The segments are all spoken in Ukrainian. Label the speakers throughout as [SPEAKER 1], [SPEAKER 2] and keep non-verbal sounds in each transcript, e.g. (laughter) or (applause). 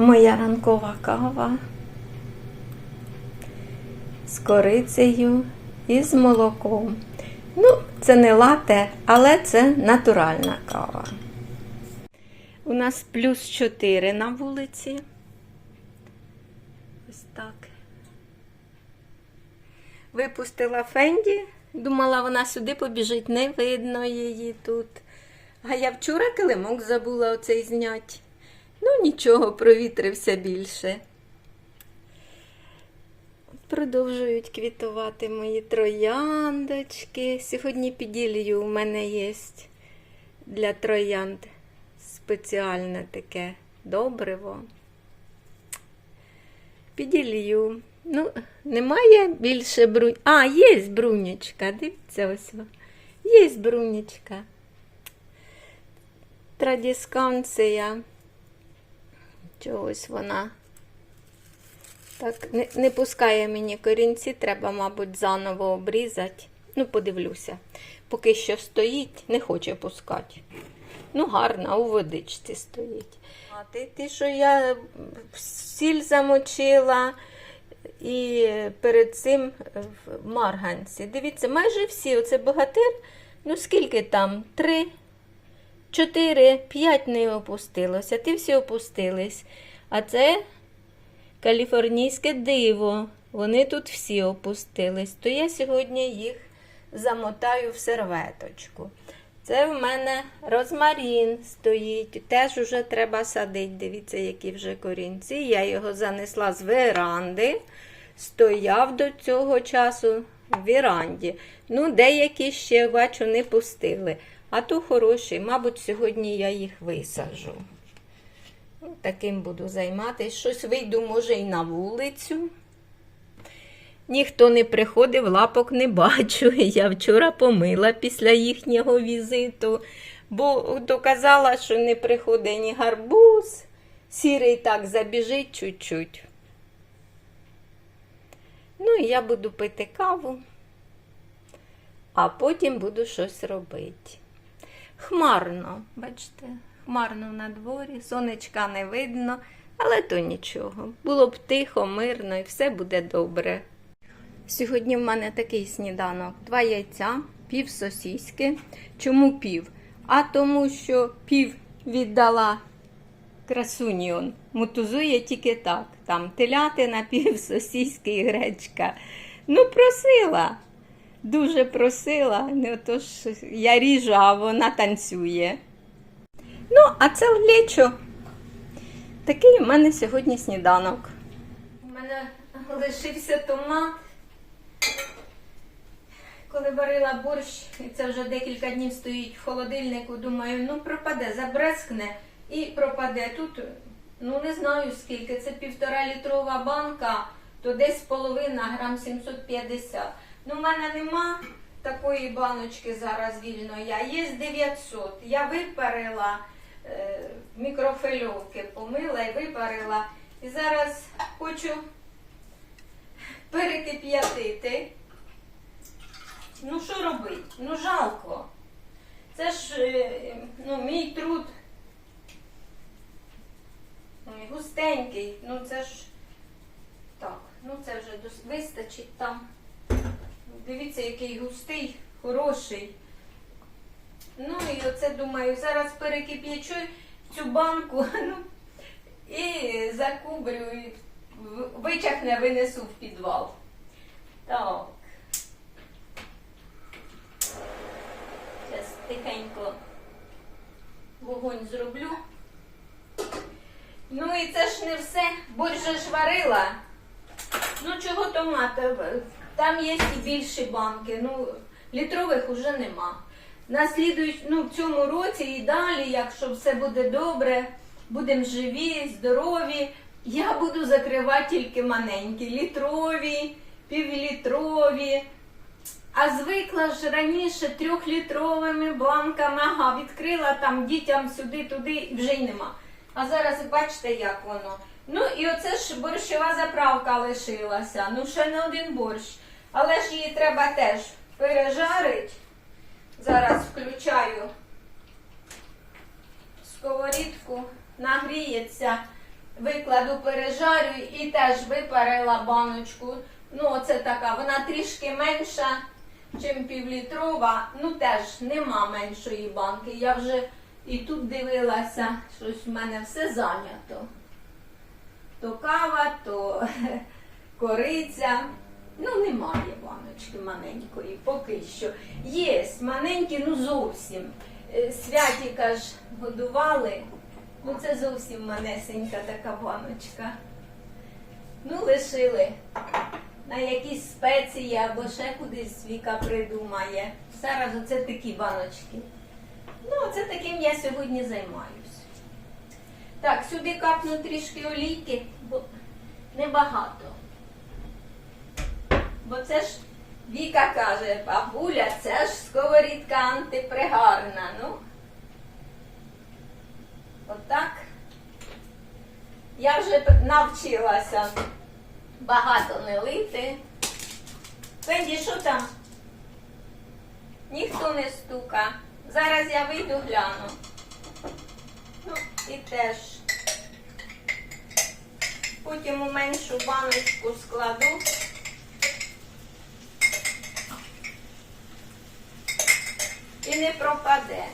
[SPEAKER 1] Моя ранкова кава з корицею і з молоком. Ну, це не лате, але це натуральна кава. У нас плюс 4 на вулиці. Ось так. Випустила Фенді. Думала, вона сюди побіжить, не видно її тут. А я вчора килимок забула оцей зняти. Ну, нічого, провітрився більше. Продовжують квітувати мої трояндочки. Сьогодні піділью у мене є для троянд спеціальне таке добриво. Піділью. Ну, немає більше брунь. А, є брунячка. Дивіться ось. Є брунячка. Традісканція. Чогось вона. Так, не, не пускає мені корінці, треба, мабуть, заново обрізати. Ну, подивлюся. Поки що стоїть, не хоче пускати. Ну, гарна, у водичці стоїть. А ти, ти що я сіль замочила і перед цим в марганці. Дивіться, майже всі, оце богатир, ну скільки там? Три, чотири, п'ять не опустилося. Ти всі опустились. А це каліфорнійське диво. Вони тут всі опустились. То я сьогодні їх замотаю в серветочку. Це в мене розмарін стоїть. Теж вже треба садити. Дивіться, які вже корінці. Я його занесла з веранди. Стояв до цього часу в віранді. Ну, деякі ще, бачу, не пустили. А то хороші. Мабуть, сьогодні я їх висаджу. Ну, Таким буду займатися. Щось вийду, може, і на вулицю. Ніхто не приходив, лапок не бачу. (laughs) Я вчора помила після їхнього візиту, бо доказала, що не приходить ні гарбуз. Сірий так забіжить чуть-чуть. Ну, і я буду пити каву, а потім буду щось робити. Хмарно, бачите, хмарно на дворі, сонечка не видно, але то нічого. Було б тихо, мирно і все буде добре. Сьогодні в мене такий сніданок: два яйця, пів сосіски. Чому пів? А тому, що пів віддала красуні он. Мотузує тільки так. Там телятина, пів сосіски і гречка. Ну, просила. Дуже просила. Не отож я ріжу, а вона танцює. Ну, а це лечо. Такий у мене сьогодні сніданок. У мене лишився томат. Коли варила борщ, і це вже декілька днів стоїть в холодильнику, думаю, ну пропаде, забрескне і пропаде. Тут, ну не знаю скільки, це півтора літрова банка, то десь половина, грам 750. Ну, в мене нема такої баночки зараз вільної, а є 900. Я випарила е, мікрофильовки, помила і випарила. І зараз хочу перекип'ятити. Ну, що робити? Ну, жалко. Це ж е, ну, мій труд. Ой, Густенький. Ну це ж так, ну це вже вистачить там. Дивіться, який густий, хороший. Ну і оце думаю, зараз перекип'ячу цю банку (laughs) ну, і закубрю, і в- витягне, винесу в підвал. Так. Зараз тихенько вогонь зроблю. Ну і це ж не все. Борщ ж варила. Ну чого томати? Там є і більші банки. Ну, літрових уже нема. Наслідують ну, в цьому році і далі, якщо все буде добре, будемо живі, здорові. Я буду закривати тільки маленькі, літрові, півлітрові. А звикла ж раніше трьохлітровими банками, ага, відкрила там дітям сюди-туди вже й нема. А зараз бачите, як воно. Ну і оце ж борщова заправка лишилася. Ну, ще не один борщ. Але ж її треба теж пережарити. Зараз включаю сковорідку, нагріється викладу, пережарю і теж випарила баночку. Ну, оце така, вона трішки менша, ніж півлітрова. Ну теж нема меншої банки. Я вже і тут дивилася, щось в мене все зайнято. То кава, то (laughs) кориця. Ну, немає баночки маленької, поки що. Є маленькі, ну зовсім. Е, Святіка ж годували. Ну, це зовсім манесенька така баночка. Ну, лишили. На якісь спеції або ще кудись Віка придумає. Зараз оце такі баночки. Ну, оце таким я сьогодні займаюсь. Так, сюди капну трішки олійки, бо небагато. Бо це ж Віка каже, бабуля, це ж сковорідка антипригарна. Ну, отак. Я вже навчилася багато не лити. Фенді, що там? Ніхто не стука. Зараз я вийду гляну. Ну, і теж. Потім у меншу баночку складу. І не пропаде.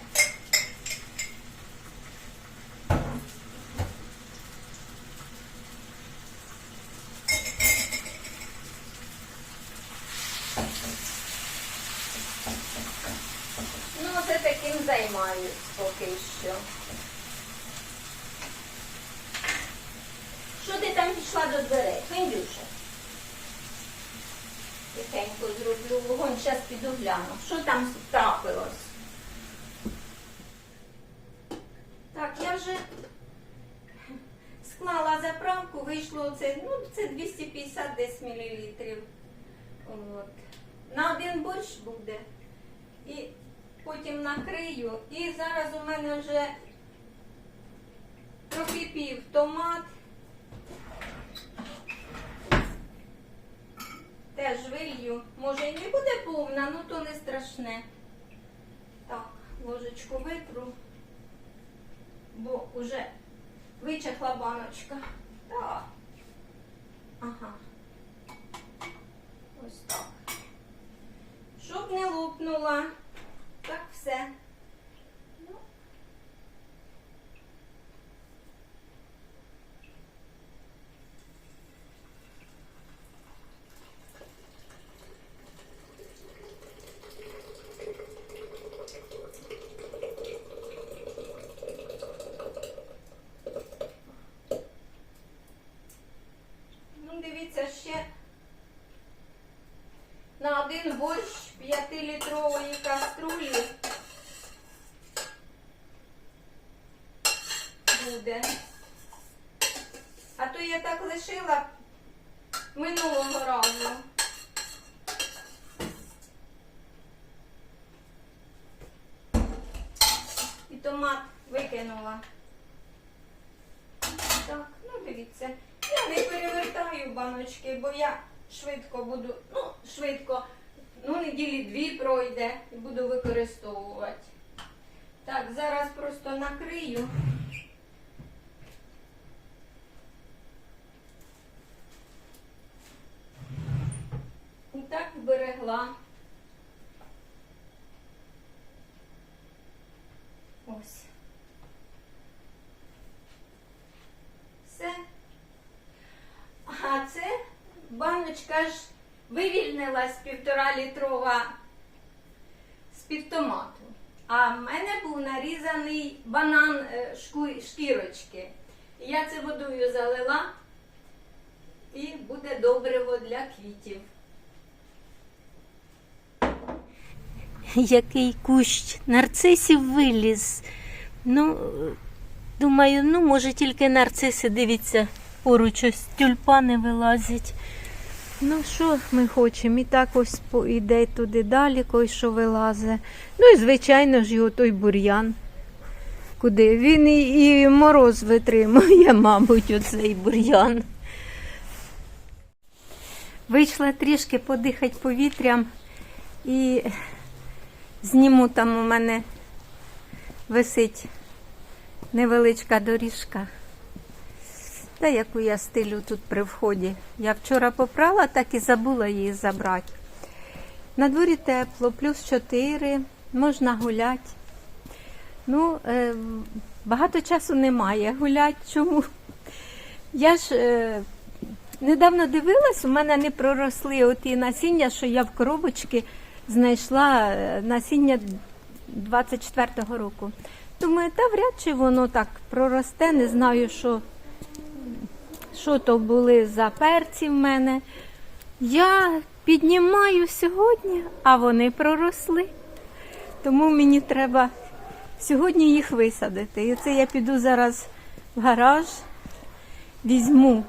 [SPEAKER 1] Ну, це таким займаюсь поки що. Що ти там пішла до дверей? Фендюша? Тихенько зроблю вогонь, зараз піду гляну. Що там трапилось? Так, я вже склала заправку, вийшло це, ну, це 250 десь мілілітрів. От. На один борщ буде. І потім накрию. І зараз у мене вже прокипів томат. Теж вилью. Може і не буде повна, ну то не страшне. Так, ложечку витру, бо вже вичахла баночка. Ага. Ось так. Щоб не лопнула. Так все. Ну. Ну, дивіться, ще на один борщ 5-літрової каструлі буде. А то я так лишила минулого разу. І томат викинула. Так, ну дивіться. Я не перевертаю баночки, бо я швидко буду, ну, швидко, ну, неділі дві пройде і буду використовувати. Так, зараз просто накрию. І так вберегла. Ось. Все. А це баночка ж вивільнилась півтора літрова з-під томату. А в мене був нарізаний банан е, шкірочки. Я це водою залила і буде добриво для квітів. (laughs)
[SPEAKER 2] Який кущ нарцисів виліз. Ну, думаю, ну, може, тільки нарциси, дивіться, поруч ось тюльпани вилазять. Ну, що ми хочемо? І так ось іде туди далі, кой що вилазить. Ну і, звичайно ж, його той бур'ян. Куди? Він і, і мороз витримує, (laughs) мабуть, оцей бур'ян. Вийшла трішки подихати повітрям і зніму там у мене висить невеличка доріжка. Та
[SPEAKER 1] яку я стилю тут при вході? Я вчора попрала, так і забула її забрати. На дворі тепло, плюс 4, можна гуляти. Ну, е, багато часу немає гуляти. Чому? Я ж е, недавно дивилась, у мене не проросли оті насіння, що я в коробочці знайшла е, насіння 24-го року. Думаю, та вряд чи воно так проросте, не знаю, що, що то були за перці в мене. Я піднімаю сьогодні, а вони проросли. Тому мені треба сьогодні їх висадити. І це я піду зараз в гараж, візьму,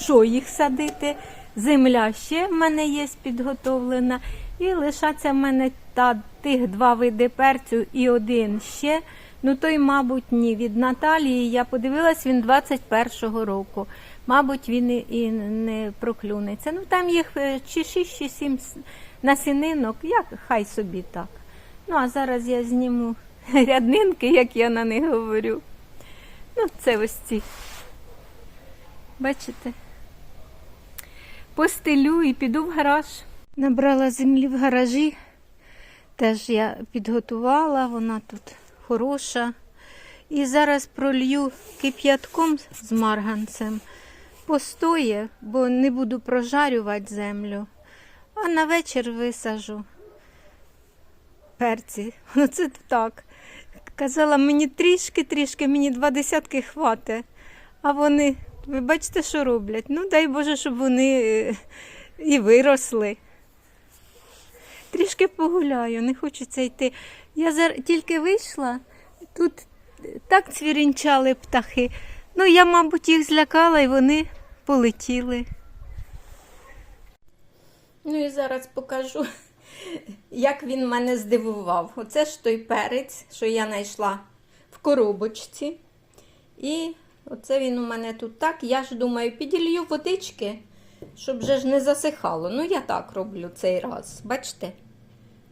[SPEAKER 1] що їх садити. Земля ще в мене є підготовлена. І лишаться в мене та, тих два види перцю і один ще. Ну той, мабуть, ні. Від Наталії я подивилась, він 21-го року. Мабуть, він і- не проклюнеться. Ну там їх е, чи 6, чи 7 насінинок, як хай собі так. Ну, а зараз я зніму (laughs) ряднинки, як я на них говорю. Ну, це ось ці. Бачите? Постелю і піду в гараж. Набрала землі в гаражі. Теж я підготувала, вона тут хороша. І зараз пролью кип'ятком з марганцем. Постоє, бо не буду прожарювати землю. А на вечір висажу перці. (laughs) Оце так. Казала, мені трішки-трішки, мені два десятки хватить. А вони, ви бачите, що роблять? Ну, дай Боже, щоб вони е, і виросли. Трішки погуляю, не хочеться йти. Я зар... тільки вийшла, тут так цвірінчали птахи. Ну, я, мабуть, їх злякала і вони полетіли. Ну і зараз покажу, як він мене здивував. Оце ж той перець, що я знайшла в коробочці. І оце він у мене тут так. Я ж думаю, піділью водички, щоб вже ж не засихало. Ну, я так роблю цей раз. Бачите?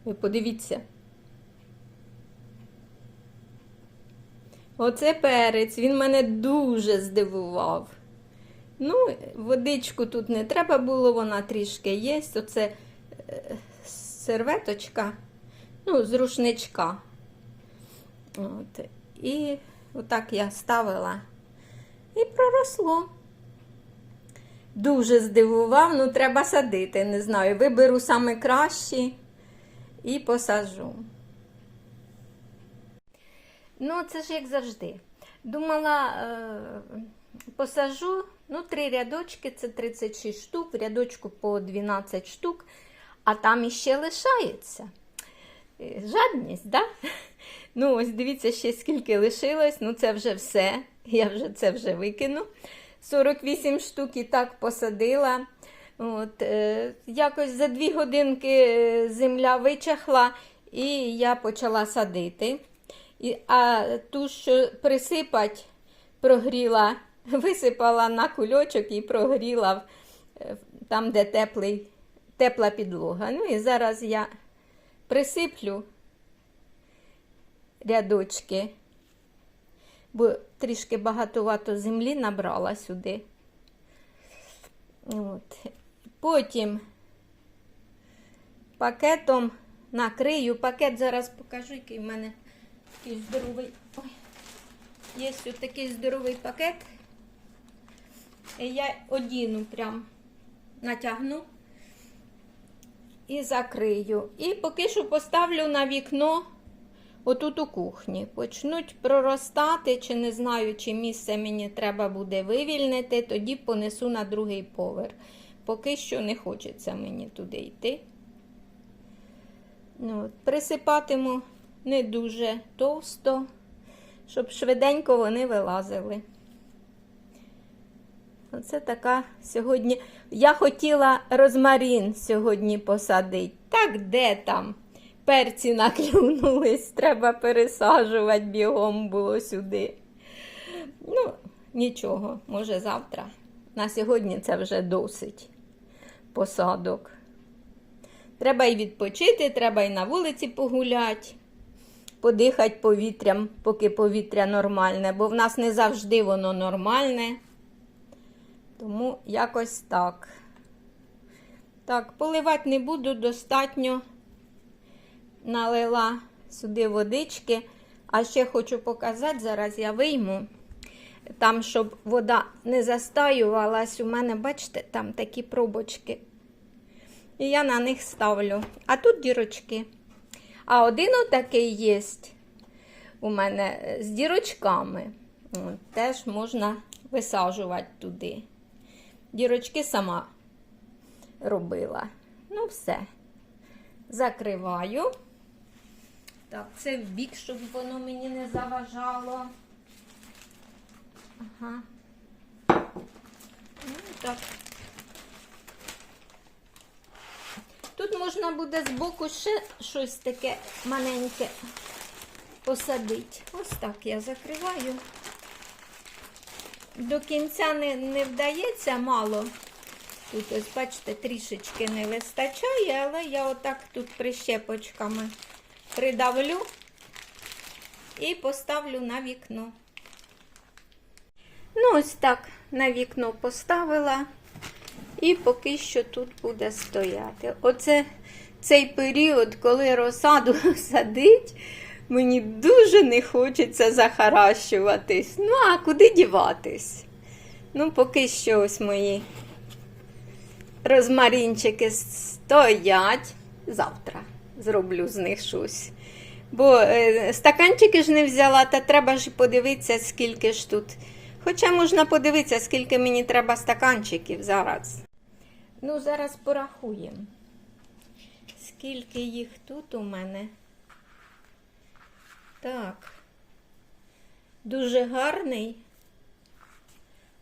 [SPEAKER 1] Ви подивіться. Оце перець, він мене дуже здивував. Ну, водичку тут не треба було, вона трішки є. Оце е, серветочка, ну, з рушничка. От. І отак я ставила і проросло. Дуже здивував, ну треба садити, не знаю. Виберу саме кращі і посажу. Ну, це ж як завжди. Думала, е, посажу, ну, три рядочки, це 36 штук, в рядочку по 12 штук, а там іще лишається. Е, Жадність, да? Ну, ось дивіться, ще скільки лишилось, ну це вже все. Я вже це вже викину. 48 штук і так посадила. От, е, якось за дві годинки е, земля вичахла, і я почала садити. І, а ту, що присипать, прогріла, (laughs) висипала на кульочок і прогріла е, там, де теплий, тепла підлога. Ну і зараз я присиплю рядочки, бо трішки багатовато землі набрала сюди. От. Потім пакетом накрию. Пакет зараз покажу, який в мене такий здоровий. Ой. Є ось такий здоровий пакет. І я одіну прям натягну і закрию. І поки що поставлю на вікно отут у кухні. Почнуть проростати, чи не знаю, чи місце мені треба буде вивільнити, тоді понесу на другий поверх. Поки що не хочеться мені туди йти. Ну, присипатиму не дуже товсто, щоб швиденько вони вилазили. Оце така сьогодні. Я хотіла розмарін сьогодні посадити. Так де там? Перці наклюнулись, треба пересаджувати бігом було сюди. Ну, нічого, може завтра. На сьогодні це вже досить посадок. Треба і відпочити, треба і на вулиці погуляти, подихати повітрям, поки повітря нормальне, бо в нас не завжди воно нормальне. Тому якось так. Так, поливати не буду, достатньо налила сюди водички. А ще хочу показати, зараз я вийму. Там, щоб вода не застаювалась, у мене, бачите, там такі пробочки. І я на них ставлю. А тут дірочки. А один отакий є у мене з дірочками. Теж можна висаджувати туди. Дірочки сама робила. Ну, все. Закриваю. Так, це в бік, щоб воно мені не заважало. Ага. Ну, так. Тут можна буде збоку ще щось таке маленьке посадити. Ось так я закриваю. До кінця не, не вдається мало. Тут, ось, бачите, трішечки не вистачає, але я отак тут прищепочками придавлю і поставлю на вікно. Ну, ось так на вікно поставила. І поки що тут буде стояти. Оце цей період, коли розсаду (laughs) садить, мені дуже не хочеться захаращуватись. Ну, а куди діватись? Ну, поки що ось мої розмарінчики стоять. Завтра зроблю з них щось. Бо е, стаканчики ж не взяла, та треба ж подивитися, скільки ж тут. Хоча можна подивитися, скільки мені треба стаканчиків зараз. Ну, зараз порахуємо. Скільки їх тут у мене. Так. Дуже гарний,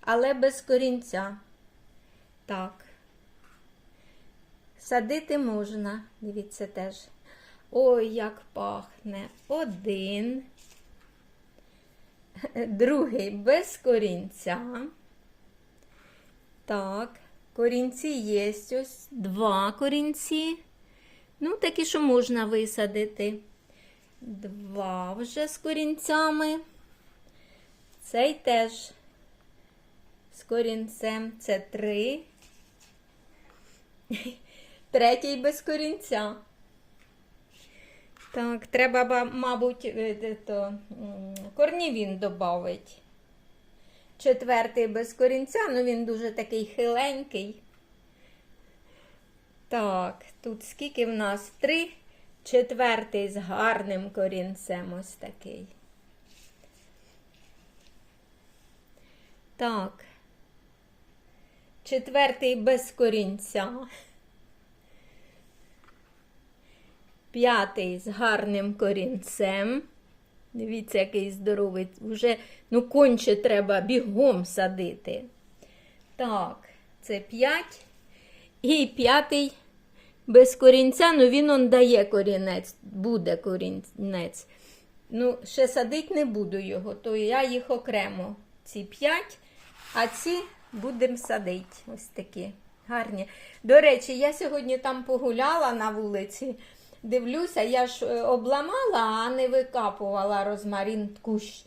[SPEAKER 1] але без корінця. Так. Садити можна, дивіться теж. Ой, як пахне. Один. Другий без корінця. Так, корінці є ось два корінці. Ну, такі, що можна висадити. Два вже з корінцями. Цей теж з корінцем. Це три. (laughs) Третій без корінця. Так, треба, мабуть, е, де то, корнівін додати. Четвертий без корінця, ну він дуже такий хиленький. Так, тут скільки в нас? Три. Четвертий з гарним корінцем ось такий. Так. Четвертий без корінця. П'ятий з гарним корінцем. Дивіться, який здоровий. Уже, ну, конче треба бігом садити. Так, це п'ять. І п'ятий без корінця, ну він он дає корінець, буде корінець. Ну, ще садити не буду його, то я їх окремо. Ці п'ять, а ці будемо садити. Ось такі гарні. До речі, я сьогодні там погуляла на вулиці. Дивлюся, я ж е, обламала, а не викапувала розмарин кущ.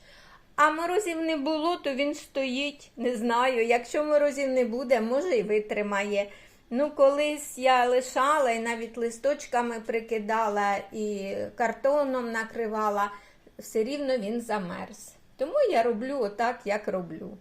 [SPEAKER 1] А морозів не було, то він стоїть. Не знаю. Якщо морозів не буде, може і витримає. Ну, колись я лишала і навіть листочками прикидала і картоном накривала, все рівно він замерз. Тому я роблю отак, як роблю.